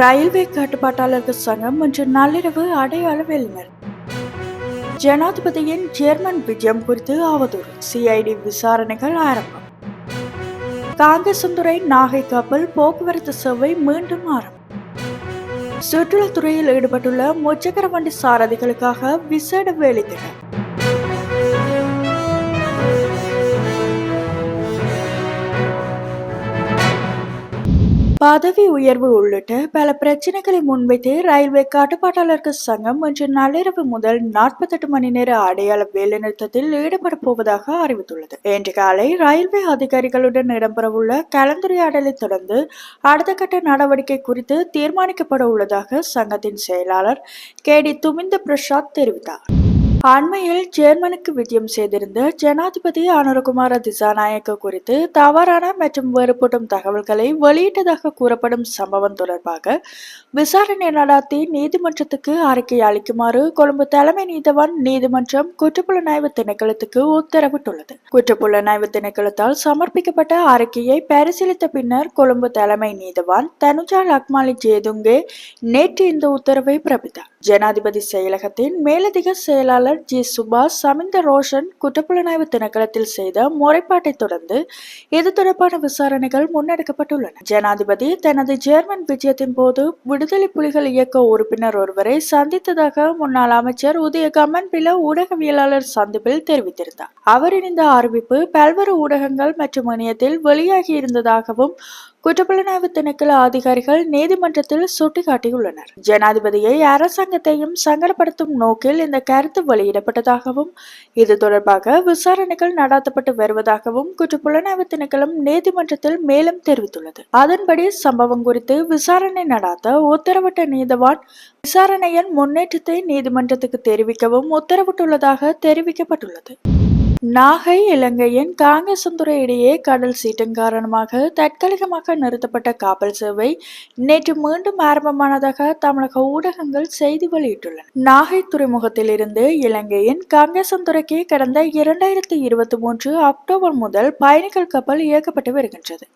Railway கட்டுப்பாட்டாளர்கள் சங்கம் இன்று நள்ளிரவு அடையாள வேலினர் ஜனாதிபதியின் ஜெர்மன் விஜயம் குறித்து அவதூறு. சிஐடி விசாரணைகள் ஆரம்பம். காங்கேசந்துறை நாகை கப்பல் போக்குவரத்து சேவை மீண்டும் ஆரம்பம். சுற்றுலாத்துறையில் ஈடுபட்டுள்ள முச்சக்கர வண்டி சாரதிகளுக்காக விசேட வேலைத்திட்டம். பதவி உயர்வு உள்ளிட்ட பல பிரச்சனைகளை முன்வைத்து ரயில்வே கட்டுப்பாட்டாளர்கள் சங்கம் இன்று நள்ளிரவு முதல் நாற்பத்தெட்டு மணி நேர அடையாள வேலைநிறுத்தத்தில் ஈடுபட போவதாக அறிவித்துள்ளது. இன்று காலை ரயில்வே அதிகாரிகளுடன் இடம்பெறவுள்ள கலந்துரையாடலை தொடர்ந்து அடுத்த கட்ட நடவடிக்கை குறித்து தீர்மானிக்கப்பட உள்ளதாக சங்கத்தின் செயலாளர் கே டி துமிந்த பிரசாத் தெரிவித்தார். அண்மையில் ஜேர்மனுக்கு விஜயம் செய்திருந்த ஜனாதிபதி அனுரகுமார திசாநாயக்க குறித்து தவறான மற்றும் வேறுபடும் தகவல்களை வெளியிட்டதாக கூறப்படும் சம்பவம் தொடர்பாக விசாரணை நடாத்தி நீதிமன்றத்துக்கு அறிக்கை அளிக்குமாறு கொழும்பு தலைமை நீதவான் நீதிமன்றம் குற்றப்புலனாய்வு திணைக்களத்துக்கு உத்தரவிட்டுள்ளது. குற்றப்புலனாய்வு திணைக்களத்தால் சமர்ப்பிக்கப்பட்ட அறிக்கையை பரிசீலித்த பின்னர் கொழும்பு தலைமை நீதவான் தனுஜா லக்மாலி ஜேதுங்கே நேற்று இந்த உத்தரவை பிறப்பித்தார். ஜனாதிபதி செயலகத்தின் மேலதிக செயலாளர் ஜி சுபாஷ் சமிந்த ரோஷன் குற்றப்புலனாய்வு திணைக்களத்தில் செய்த முறைப்பாட்டை தொடர்ந்து இது தொடர்பான விசாரணைகள் முன்னெடுக்கப்பட்டுள்ளன. ஜனாதிபதி தனது ஜேர்மன் விஜயத்தின் போது விடுதலை புலிகள் இயக்க உறுப்பினர் ஒருவரை சந்தித்ததாக முன்னாள் அமைச்சர் உதய கமன் பில ஊடகவியலாளர் சந்திப்பில் தெரிவித்திருந்தார். அவரின் இந்த அறிவிப்பு பல்வேறு ஊடகங்கள் மற்றும் இணையத்தில் வெளியாகி இருந்ததாகவும் குற்றப்புலனாய்வு திணைக்கள அதிகாரிகள் நீதிமன்றத்தில் சுட்டிக்காட்டியுள்ளனர். ஜனாதிபதியை அரசாங்கத்தையும் சங்கடப்படுத்தும் நோக்கில் இந்த கருத்து வெளியிடப்பட்டதாகவும் இது தொடர்பாக விசாரணைகள் நடாத்தப்பட்டு வருவதாகவும் குற்றப்புலனாய்வு திணைக்களம் நீதிமன்றத்தில் மேலும் தெரிவித்துள்ளது. அதன்படி சம்பவம் குறித்து விசாரணை நடாத்த உத்தரவிட்ட நீதவான் விசாரணையின் முன்னேற்றத்தை நீதிமன்றத்துக்கு தெரிவிக்கவும் உத்தரவிட்டுள்ளதாக தெரிவிக்கப்பட்டுள்ளது. நாகை இலங்கையின் காங்கேசந்துறை இடையே கடல் சீட்டம் காரணமாக தற்காலிகமாக நிறுத்தப்பட்ட காப்பல் சேவை நேற்று மீண்டும் ஆரம்பமானதாக தமிழக ஊடகங்கள் செய்தி வெளியிட்டுள்ளன. நாகை துறைமுகத்தில் இருந்து இலங்கையின் காங்கேசந்துறைக்கு கடந்த இரண்டாயிரத்தி இருபத்தி மூன்று அக்டோபர் முதல் பயணிகள் கப்பல் இயக்கப்பட்டு வருகின்றது.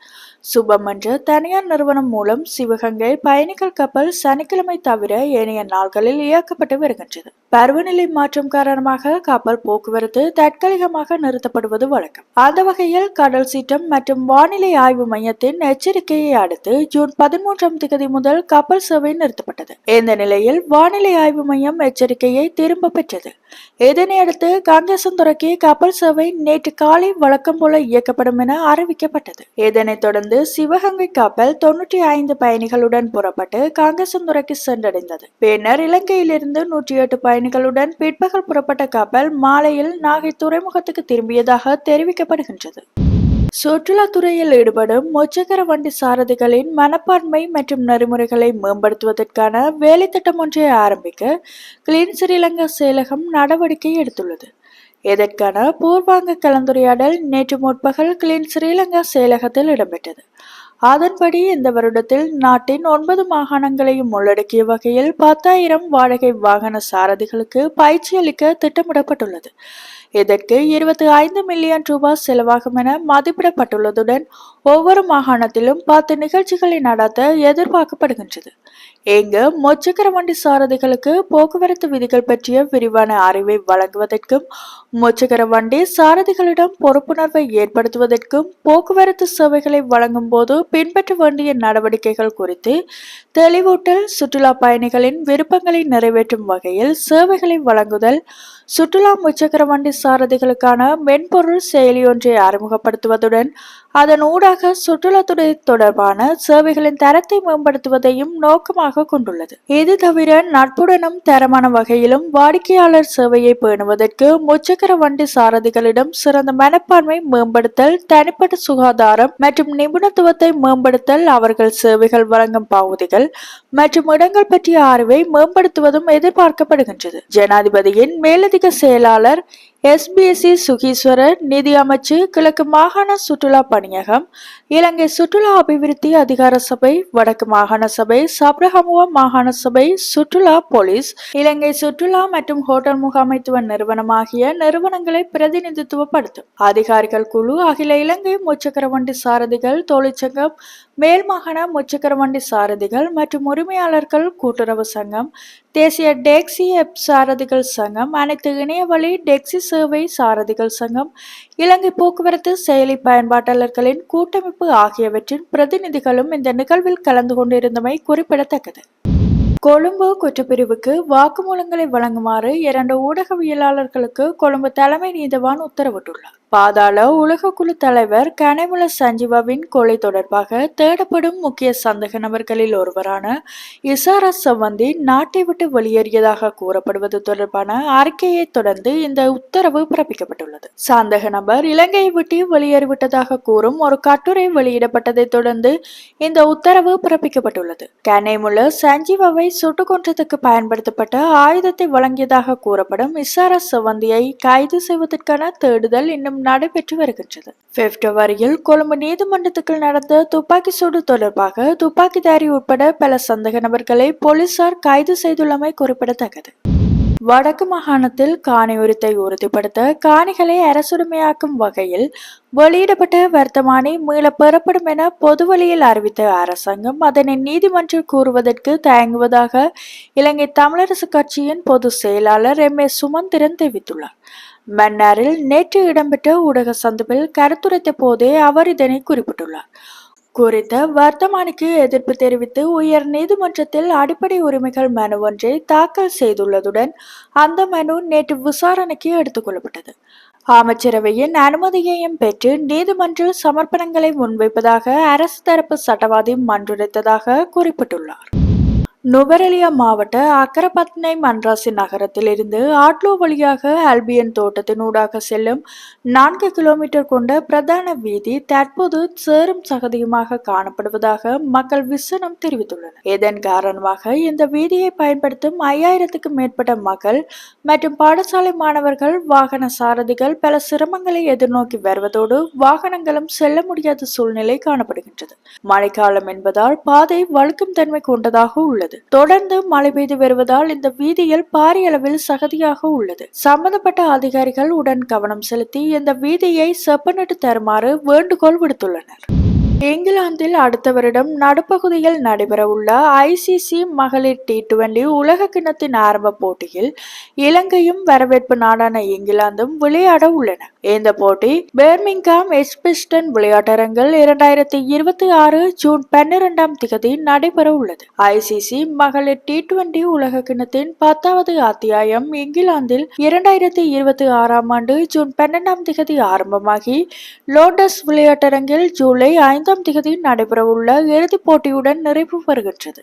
சுபம் என்ற தனியார் நிறுவனம் மூலம் சிவகங்கை பயணிகள் கப்பல் சனிக்கிழமை தவிர ஏனைய நாள்களில் இயக்கப்பட்டு வருகின்றது. பருவநிலை மாற்றம் காரணமாக கப்பல் போக்குவரத்து தற்காலிகமாக நிறுத்தப்படுவது வழக்கம். அந்த வகையில் கடல் சீற்றம் மற்றும் வானிலை ஆய்வு மையத்தின் எச்சரிக்கையை அடுத்து ஜூன் பதிமூன்றாம் தேதி முதல் கப்பல் சேவை நிறுத்தப்பட்டது. இந்த நிலையில் வானிலை ஆய்வு மையம் எச்சரிக்கையை திரும்ப பெற்றது. இதனை அடுத்து காங்கேசந்துறைக்கு கப்பல் சேவை நேற்று காலை வழக்கம் போல இயக்கப்படும் என அறிவிக்கப்பட்டது. இதனைத் தொடர்ந்து சிவகங்கை கப்பல் தொன்னூற்றி ஐந்து பயணிகளுடன் புறப்பட்டு காங்கேசந்துறைக்கு சென்றடைந்தது. பின்னர் இலங்கையிலிருந்து நூற்றி எட்டு பயணிகளுடன் பிற்பகல் புறப்பட்ட கப்பல் மாலையில் நாகை துறைமுகத்துக்கு திரும்பியதாக தெரிவிக்கப்படுகின்றது. சுற்றுலாத்துறையில் ஈடுபடும் முச்சக்கர வண்டி சாரதிகளின் மனப்பான்மை மற்றும் நெறிமுறைகளை மேம்படுத்துவதற்கான வேலைத்திட்டம் ஒன்றை ஆரம்பிக்க கிளீன் ஸ்ரீலங்கா செயலகம் நடவடிக்கை எடுத்துள்ளது. இதற்கான பூர்வாங்க கலந்துரையாடல் நேற்று முற்பகல் கிளீன் ஸ்ரீலங்கா செயலகத்தில் இடம்பெற்றது. அதன்படி இந்த வருடத்தில் நாட்டின் ஒன்பது மாகாணங்களையும் உள்ளடக்கிய வகையில் பத்தாயிரம் வாடகை வாகன சாரதிகளுக்கு பயிற்சி அளிக்க திட்டமிடப்பட்டுள்ளது. இதற்கு இருபத்தி ஐந்து மில்லியன் ரூபாய் செலவாகும் என மதிப்பிடப்பட்டுள்ளதுடன் ஒவ்வொரு மாகாணத்திலும் பத்து நிகழ்ச்சிகளை நடத்த எதிர்பார்க்கப்படுகின்றது. இங்கு முச்சக்கர வண்டி சாரதிகளுக்கு போக்குவரத்து விதிகள் பற்றிய விரிவான அறிவை வழங்குவதற்கும் முச்சக்கர வண்டி சாரதிகளிடம் பொறுப்புணர்வை ஏற்படுத்துவதற்கும் போக்குவரத்து சேவைகளை வழங்கும் போது பின்பற்ற வேண்டிய நடவடிக்கைகள் குறித்து தெளிவூட்டல் சுற்றுலா பயணிகளின் விருப்பங்களை நிறைவேற்றும் வகையில் சேவைகளை வழங்குதல் சுற்றுலா முச்சக்கர வண்டி சாரதிகளுக்கான மென்பொருள் செயலி ஒன்றை அறிமுகப்படுத்துவதுடன் அதன் ஊடாக சுற்றுலாத்துறை தொடர்பான சேவைகளின் தரத்தை மேம்படுத்துவதையும் நோக்கமாக கொண்டுள்ளது. இது தவிர நட்புடனும் தரமான வகையிலும் வாடிக்கையாளர் சேவையை பேணுவதற்கு முச்சக்கர வண்டி சாரதிகளிடம் சிறந்த மனப்பான்மை மேம்படுத்தல் தனிப்பட்ட சுகாதாரம் மற்றும் நிபுணத்துவத்தை மேம்படுத்தல் அவர்கள் சேவைகள் வழங்கும் பகுதிகள் மற்றும் இடங்கள் பற்றிய அறிவை மேம்படுத்துவதும் எதிர்பார்க்கப்படுகின்றது. ஜனாதிபதியின் மேலதிக செயலாளர் எஸ்பிஎஸ்சி சுகீஸ்வரர் நிதி அமைச்சு கிழக்கு மாகாண சுற்றுலா பணியகம் இலங்கை சுற்றுலா அபிவிருத்தி அதிகார சபை வடக்கு மாகாண சபை சப்ரஹமுவ மாகாண சபை சுற்றுலா போலீஸ் இலங்கை சுற்றுலா மற்றும் ஹோட்டல் முகாமைத்துவ நிறுவனம் ஆகிய நிறுவனங்களை பிரதிநிதித்துவப்படுத்தும். அதிகாரிகள் குழு அகில இலங்கை முச்சக்கர வண்டி சாரதிகள் தொழிற்சங்கம் மேல் மாகாண முச்சக்கர வண்டி சாரதிகள் மற்றும் உரிமையாளர்கள் கூட்டுறவு சங்கம் தேசிய டெக்ஸி எப் சாரதிகள் சங்கம் அனைத்து இணையவழி டெக்ஸி சேவை சாரதிகள் சங்கம் இலங்கை போக்குவரத்து செயலி பயன்பாட்டாளர்களின் கூட்டமைப்பு ஆகியவற்றின் பிரதிநிதிகளும் இந்த நிகழ்வில் கலந்து கொண்டிருந்தமை குறிப்பிடத்தக்கது. கொழும்பு குற்றப்பிரிவுக்கு வாக்குமூலங்களை வழங்குமாறு இரண்டு ஊடகவியலாளர்களுக்கு கொழும்பு தலைமை நீதவான் உத்தரவிட்டுள்ளார். பாதாள உலக குழு தலைவர் கனைமுல சஞ்சீவாவின் கொலை தொடர்பாக தேடப்படும் முக்கிய சந்தேக நபர்களில் ஒருவரான இசாரா சம்பந்தி நாட்டை விட்டு வெளியேறியதாக கூறப்படுவது தொடர்பான அறிக்கையை தொடர்ந்து இந்த உத்தரவு பிறப்பிக்கப்பட்டுள்ளது. சந்தேக நபர் இலங்கையை விட்டு வெளியேறிவிட்டதாக கூறும் ஒரு கட்டுரை வெளியிடப்பட்டதை தொடர்ந்து இந்த உத்தரவு பிறப்பிக்கப்பட்டுள்ளது. கனைமுல சஞ்சீவாவை சுட்டுக் கொன்றதுக்கு பயன்படுத்தப்பட்ட ஆயுதத்தை வழங்கியதாக கூறப்படும் இசாரா சவந்தியை கைது செய்வதற்கான தேடுதல் இன்னும் நடைபெற்று வருகின்றது. பிப்ரவரியில் கொழும்பு நீதிமன்றத்துக்கு நடந்த துப்பாக்கி சூடு தொடர்பாக துப்பாக்கிதாரி உட்பட பல சந்தேக நபர்களை போலீசார் கைது செய்துள்ளமை குறிப்பிடத்தக்கது. வடக்கு மாகாணத்தில் காணி உரித்தை உறுதிப்படுத்த காணிகளை அரசுரிமையாக்கும் வகையில் வெளியிடப்பட்ட வர்த்தமானி மீள பெறப்படும் என பொதுவழியில் அறிவித்த அரசாங்கம் அதனை நீதிமன்றம் கூறுவதற்கு தயங்குவதாக இலங்கை தமிழரசு கட்சியின் பொதுச் செயலாளர் எம். ஏ. சுமந்திரன் தெரிவித்துள்ளார். மன்னாரில் நேற்று இடம்பெற்ற ஊடக சந்திப்பில் கருத்துரைத்த போதே அவர் இதனை குறிப்பிட்டுள்ளார். குறித்த வர்த்தமானிக்கு எதிர்ப்பு தெரிவித்து உயர் நீதிமன்றத்தில் அடிப்படை உரிமைகள் மனு ஒன்றை தாக்கல் செய்துள்ளதுடன் அந்த மனு நேற்று விசாரணைக்கு எடுத்துக் கொள்ளப்பட்டது. அமைச்சரவையின் அனுமதியையும் பெற்று நீதிமன்ற சமர்ப்பணங்களை முன்வைப்பதாக அரசு தரப்பு சட்டவாதி மன்றுரைத்ததாக குறிப்பிட்டுள்ளார். நுவரெலியா மாவட்ட அக்கரப்பத்னை மன்ராசி நகரத்திலிருந்து ஆட்லோ வழியாக ஆல்பியன் தோட்டத்தினூடாக செல்லும் நான்கு கிலோமீட்டர் கொண்ட பிரதான வீதி தற்போது சேரும் சகதியுமாக காணப்படுவதாக மக்கள் விசனம் தெரிவித்துள்ளனர். இதன் காரணமாக இந்த வீதியை பயன்படுத்தும் ஐயாயிரத்துக்கும் மேற்பட்ட மக்கள் மற்றும் பாடசாலை மாணவர்கள் வாகன சாரதிகள் பல சிரமங்களை எதிர்நோக்கி வருவதோடு வாகனங்களும் செல்ல முடியாத சூழ்நிலை காணப்படுகின்றது. மழைக்காலம் என்பதால் பாதை வழுக்கும் தன்மை கொண்டதாக உள்ளது. உள்ளது. தொடர்ந்து மழை பெய்து வருவதால் இந்த வீதியில் பாரிய அளவில் சகதியாக உள்ளது. சம்பந்தப்பட்ட அதிகாரிகள் உடன் கவனம் செலுத்தி இந்த வீதியை செப்பனிட்டு தருமாறு வேண்டுகோள் விடுத்துள்ளனர். இங்கிலாந்தில் அடுத்த வருடம் நடுப்பகுதியில் நடைபெறவுள்ள ஐசிசி மகளிர் டி டுவெண்டி உலக கிண்ணத்தின் ஆரம்ப போட்டியில் இலங்கையும் வரவேற்பு நாடான இங்கிலாந்தும் விளையாட உள்ளன. இந்த போட்டி பேர்மிங்காம் எஸ்பிஸ்டன் விளையாட்டரங்கில் இரண்டாயிரத்தி இருபத்தி ஆறு ஜூன் பன்னிரெண்டாம் திகதி நடைபெற உள்ளது ஐசிசி மகளிர் டி டுவெண்டி உலக கிண்ணத்தின் பத்தாவது அத்தியாயம் இங்கிலாந்தில் இரண்டாயிரத்தி இருபத்தி ஆறாம் ஆண்டு ஜூன் பன்னெண்டாம் திகதி ஆரம்பமாகி லோட்டஸ் விளையாட்டரங்கில் ஜூலை ஐந்து ஐந்தாம் திகதி நடைபெறவுள்ள இறுதிப் போட்டியுடன் நிறைவு பெறுகின்றது